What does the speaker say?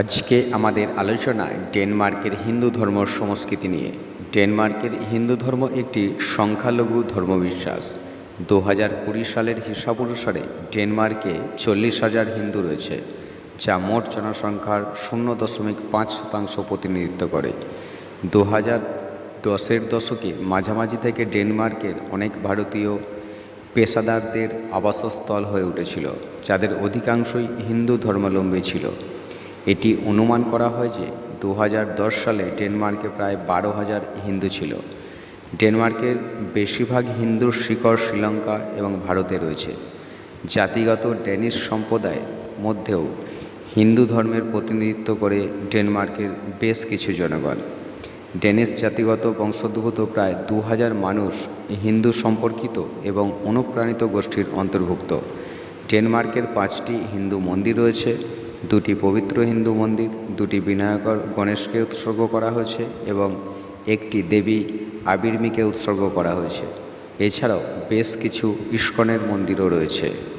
আজকে আমাদের আলোচনা ডেনমার্কের হিন্দু ধর্ম সংস্কৃতি নিয়ে। ডেনমার্কের হিন্দু ধর্ম একটি সংখ্যালঘু ধর্মবিশ্বাস। দু হাজার কুড়ি সালের হিসাব অনুসারে ডেনমার্কে চল্লিশ হাজার হিন্দু রয়েছে, যা মোট জনসংখ্যার শূন্য দশমিক পাঁচ শতাংশ প্রতিনিধিত্ব করে। দু হাজার দশের দশকে মাঝামাঝি থেকে ডেনমার্কের অনেক ভারতীয় পেশাদারদের আবাসস্থল হয়ে উঠেছিল, যাদের অধিকাংশই হিন্দু ধর্মাবলম্বী ছিল। এটি অনুমান করা হয় যে দু হাজার দশ সালে ডেনমার্কে প্রায় বারো হাজার হিন্দু ছিল। ডেনমার্কের বেশিরভাগ হিন্দুর শিকড় শ্রীলঙ্কা এবং ভারতে রয়েছে। জাতিগত ডেনিশ সম্প্রদায়ের মধ্যেও হিন্দু ধর্মের প্রতিনিধিত্ব করে ডেনমার্কের বেশ কিছু জনগণ। ডেনিশ জাতিগত বংশোদ্ভূত প্রায় দু হাজার মানুষ হিন্দু সম্পর্কিত এবং অনুপ্রাণিত গোষ্ঠীর অন্তর্ভুক্ত। ডেনমার্কের পাঁচটি হিন্দু মন্দির রয়েছে। দুটি পবিত্র হিন্দু মন্দির, দুটি বিনায়কর গণেশকে উৎসর্গ করা হয়েছে এবং একটি দেবী আবির্মিকে উৎসর্গ করা হয়েছে। এছাড়াও বেশ কিছু ইস্কনের মন্দিরও রয়েছে।